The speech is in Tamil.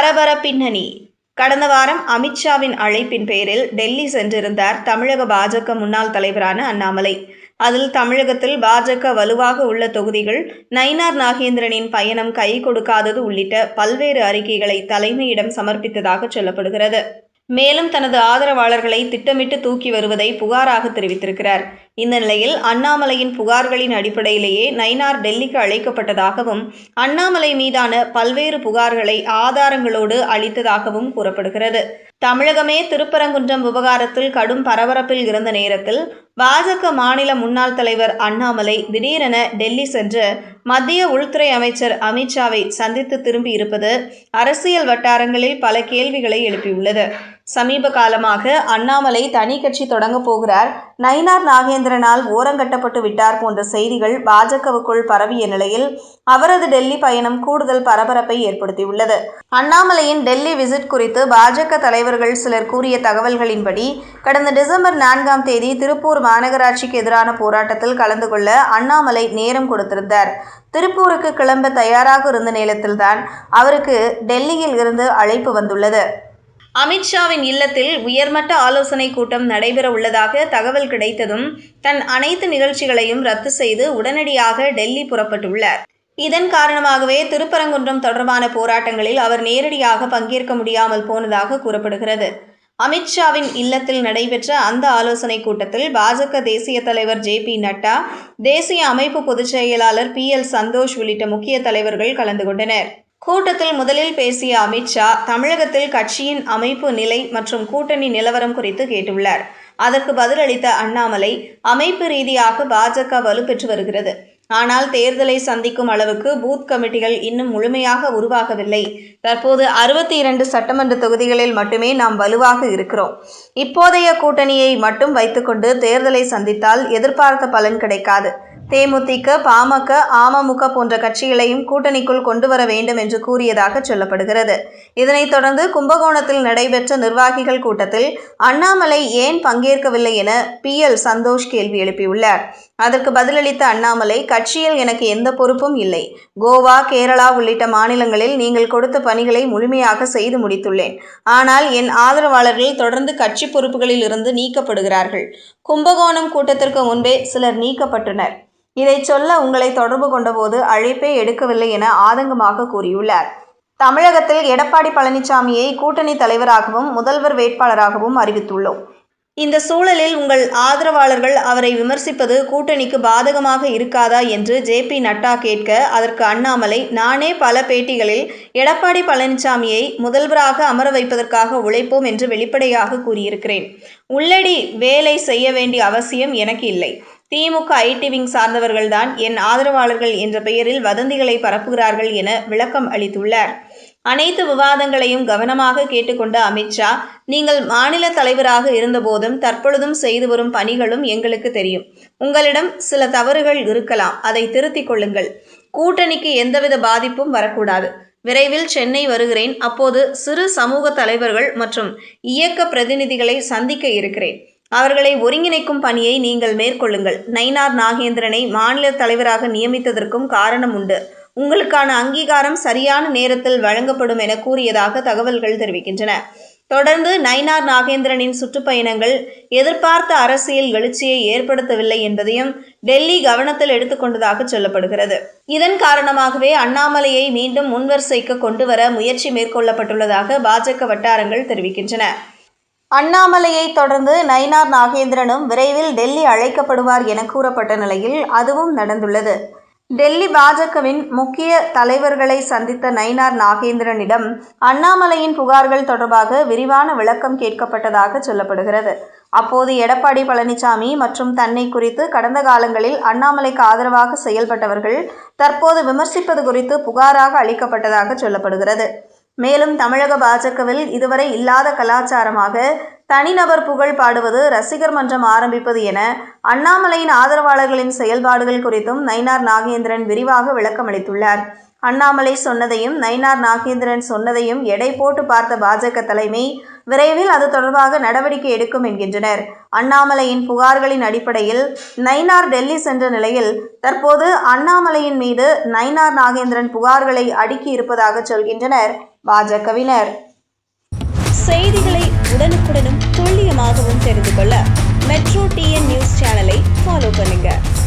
பரபர பின்னணி. கடந்த வாரம் அமித்ஷாவின் அழைப்பின் பேரில் டெல்லி சென்றிருந்தார் தமிழக பாஜக முன்னாள் தலைவரான அண்ணாமலை. அதில் தமிழகத்தில் பாஜக வலுவாக உள்ள தொகுதிகள் நயினார் நாகேந்திரனின் பயணம் கை கொடுக்காதது உள்ளிட்ட பல்வேறு அறிக்கைகளை தலைமையிடம் சமர்ப்பித்ததாக சொல்லப்படுகிறது. மேலும் தனது ஆதரவாளர்களை திட்டமிட்டு தூக்கி வருவதை புகாராக தெரிவித்திருக்கிறார். இந்த நிலையில் அண்ணாமலையின் புகார்களின் அடிப்படையிலேயே நயினார் டெல்லிக்கு அழைக்கப்பட்டதாகவும் அண்ணாமலை மீதான பல்வேறு புகார்களை ஆதாரங்களோடு அளித்ததாகவும் கூறப்படுகிறது. தமிழகமே திருப்பரங்குன்றம் விவகாரத்தில் கடும் பரபரப்பில் இருந்த நேரத்தில் பாஜக மாநில முன்னாள் தலைவர் அண்ணாமலை திடீரென டெல்லி சென்று மத்திய உள்துறை அமைச்சர் அமித்ஷாவை சந்தித்து திரும்பி இருப்பது அரசியல் வட்டாரங்களில் பல கேள்விகளை எழுப்பியுள்ளது. சமீப காலமாக அண்ணாமலை தனி கட்சி தொடங்கப் போகிறார். நயினார் நாகேந்திரனால் ஓரங்கட்டப்பட்டு விட்டார் போன்ற செய்திகள் பாஜகவுக்குள் பரவிய நிலையில் அவரது டெல்லி பயணம் கூடுதல் பரபரப்பை ஏற்படுத்தியுள்ளது. அண்ணாமலையின் டெல்லி விசிட் குறித்து பாஜக தலைவர்கள் சிலர் கூறிய தகவல்களின்படி கடந்த டிசம்பர் நான்காம் தேதி திருப்பூர் மாநகராட்சிக்கு எதிரான போராட்டத்தில் கலந்து கொள்ள அண்ணாமலை நேரம் கொடுத்திருந்தார். திருப்பூருக்கு கிளம்ப தயாராக இருந்த நேரத்தில்தான் அவருக்கு டெல்லியில் இருந்து அழைப்பு வந்துள்ளது. அமித்ஷாவின் இல்லத்தில் உயர்மட்ட ஆலோசனை கூட்டம் நடைபெற உள்ளதாக தகவல் கிடைத்ததும் தன் அனைத்து நிகழ்ச்சிகளையும் ரத்து செய்து உடனடியாக டெல்லி புறப்பட்டுள்ளார். இதன் காரணமாகவே திருப்பரங்குன்றம் தொடர்பான போராட்டங்களில் அவர் நேரடியாக பங்கேற்க முடியாமல் போனதாக கூறப்படுகிறது. அமித்ஷாவின் இல்லத்தில் நடைபெற்ற அந்த ஆலோசனை கூட்டத்தில் பாஜக தேசிய தலைவர் ஜே பி நட்டா தேசிய அமைப்பு பொதுச் செயலாளர் பி எல் சந்தோஷ் உள்ளிட்ட முக்கிய தலைவர்கள் கலந்து கொண்டனர். கூட்டத்தில் முதலில் பேசிய அமித்ஷா தமிழகத்தில் கட்சியின் அமைப்பு நிலை மற்றும் கூட்டணி நிலவரம் குறித்து கேட்டுள்ளார். அதற்கு பதிலளித்த அண்ணாமலை அமைப்பு ரீதியாக பாஜக வலுப்பெற்று வருகிறது. ஆனால் தேர்தலை சந்திக்கும் அளவுக்கு பூத் கமிட்டிகள் இன்னும் முழுமையாக உருவாகவில்லை. தற்போது அறுபத்தி இரண்டு சட்டமன்ற தொகுதிகளில் மட்டுமே நாம் வலுவாக இருக்கிறோம். இப்போதைய கூட்டணியை மட்டும் வைத்துக்கொண்டு தேர்தலை சந்தித்தால் எதிர்பார்த்த பலன் கிடைக்காது. தேமுதிக பாமக அமமுக போன்ற கட்சிகளையும் கூட்டணிக்குள் கொண்டு வர வேண்டும் என்று கூறியதாக சொல்லப்படுகிறது. இதனைத் தொடர்ந்து கும்பகோணத்தில் நடைபெற்ற நிர்வாகிகள் கூட்டத்தில் அண்ணாமலை ஏன் பங்கேற்கவில்லை என பி. எல். சந்தோஷ் கேள்வி எழுப்பியுள்ளார். அதற்கு பதிலளித்த அண்ணாமலை கட்சியில் எனக்கு எந்த பொறுப்பும் இல்லை. கோவா கேரளா உள்ளிட்ட மாநிலங்களில் நீங்கள் கொடுத்த பணிகளை முழுமையாக செய்து முடித்துள்ளேன். ஆனால் என் ஆதரவாளர்கள் தொடர்ந்து கட்சி பொறுப்புகளில் இருந்து நீக்கப்படுகிறார்கள். கும்பகோணம் கூட்டத்திற்கு முன்பே சிலர் நீக்கப்பட்டனர். இதை சொல்ல உங்களை தொடர்பு கொண்டபோது அழைப்பே எடுக்கவில்லை என ஆதங்கமாக கூறியுள்ளார். தமிழகத்தில் எடப்பாடி பழனிசாமியை கூட்டணி தலைவராகவும் முதல்வர் வேட்பாளராகவும் அறிவித்துள்ளோம். இந்த சூழலில் உங்கள் ஆதரவாளர்கள் அவரை விமர்சிப்பது கூட்டணிக்கு பாதகமாக இருக்காதா என்று ஜே பி நட்டா கேட்க அதற்கு அண்ணாமலை நானே பல பேட்டிகளில் எடப்பாடி பழனிசாமியை முதல்வராக அமர வைப்பதற்காக உழைப்போம் என்று வெளிப்படையாக கூறியிருக்கிறேன். உள்ளடி வேலை செய்ய வேண்டிய அவசியம் எனக்கு இல்லை. திமுக ஐடி விங் சார்ந்தவர்கள்தான் என் ஆதரவாளர்கள் என்ற பெயரில் வதந்திகளை பரப்புகிறார்கள் என விளக்கம் அளித்துள்ளார். அனைத்து விவாதங்களையும் கவனமாக கேட்டுக்கொண்ட அமித்ஷா நீங்கள் மாநில தலைவராக இருந்தபோதும் தற்பொழுதும் செய்து வரும் பணிகளும் எங்களுக்கு தெரியும். உங்களிடம் சில தவறுகள் இருக்கலாம். அதை திருத்திக் கொள்ளுங்கள். கூட்டணிக்கு எந்தவித பாதிப்பும் வரக்கூடாது. விரைவில் சென்னை வருகிறேன். அப்போது சிறு சமூக தலைவர்கள் மற்றும் இயக்க பிரதிநிதிகளை சந்திக்க இருக்கிறேன். அவர்களை ஒருங்கிணைக்கும் பணியை நீங்கள் மேற்கொள்ளுங்கள். நயினார் நாகேந்திரனை மாநில தலைவராக நியமித்ததற்கும் காரணம் உண்டு. உங்களுக்கான அங்கீகாரம் சரியான நேரத்தில் வழங்கப்படும் என கூறியதாக தகவல்கள் தெரிவிக்கின்றன. தொடர்ந்து நயினார் நாகேந்திரனின் சுற்றுப்பயணங்கள் எதிர்பார்த்த அரசியல் எழுச்சியை ஏற்படுத்தவில்லை என்பதையும் டெல்லி கவனத்தில் எடுத்துக்கொண்டதாக சொல்லப்படுகிறது. இதன் காரணமாகவே அண்ணாமலையை மீண்டும் முன்வரிசைக்கு கொண்டு வர முயற்சி மேற்கொள்ளப்பட்டுள்ளதாக பாஜக வட்டாரங்கள் தெரிவிக்கின்றன. அண்ணாமலையை தொடர்ந்து நயினார் நாகேந்திரனும் விரைவில் டெல்லி அழைக்கப்படுவார் என கூறப்பட்ட நிலையில் அதுவும் நடந்துள்ளது. டெல்லி பாஜகவின் முக்கிய தலைவர்களை சந்தித்த நயினார் நாகேந்திரனிடம் அண்ணாமலையின் புகார்கள் தொடர்பாக விரிவான விளக்கம் கேட்கப்பட்டதாக சொல்லப்படுகிறது. அப்போது எடப்பாடி பழனிசாமி மற்றும் தன்னை குறித்து கடந்த காலங்களில் அண்ணாமலைக்கு ஆதரவாக செயல்பட்டவர்கள் தற்போது விமர்சிப்பது குறித்து புகாராக அளிக்கப்பட்டதாக சொல்லப்படுகிறது. மேலும் தமிழக பாஜகவில் இதுவரை இல்லாத கலாச்சாரமாக தனிநபர் புகழ் பாடுவது ரசிகர் மன்றம் ஆரம்பிப்பது என அண்ணாமலையின் ஆதரவாளர்களின் செயல்பாடுகள் குறித்தும் நயினார் நாகேந்திரன் விரிவாக விளக்கமளித்துள்ளார். அண்ணாமலை சொன்னதையும் நயினார் நாகேந்திரன் சொன்னதையும் எடை போட்டு பார்த்த பாஜக தலைமை விரைவில் அது தொடர்பாக நடவடிக்கை எடுக்கும் என்கின்றனர். அண்ணாமலையின் புகார்களின் அடிப்படையில் நைனார் டெல்லி சென்ற நிலையில் தற்போது அண்ணாமலையின் மீது நைனார் நாகேந்திரன் புகார்களை அடுக்கி இருப்பதாக சொல்கின்றனர் பாஜகவினர். செய்திகளை உடனுக்குடனும் துல்லியமாகவும் தெரிந்து கொள்ள மெட்ரோ டிஎன் நியூஸ் சேனலை ஃபாலோ பண்ணுங்கள்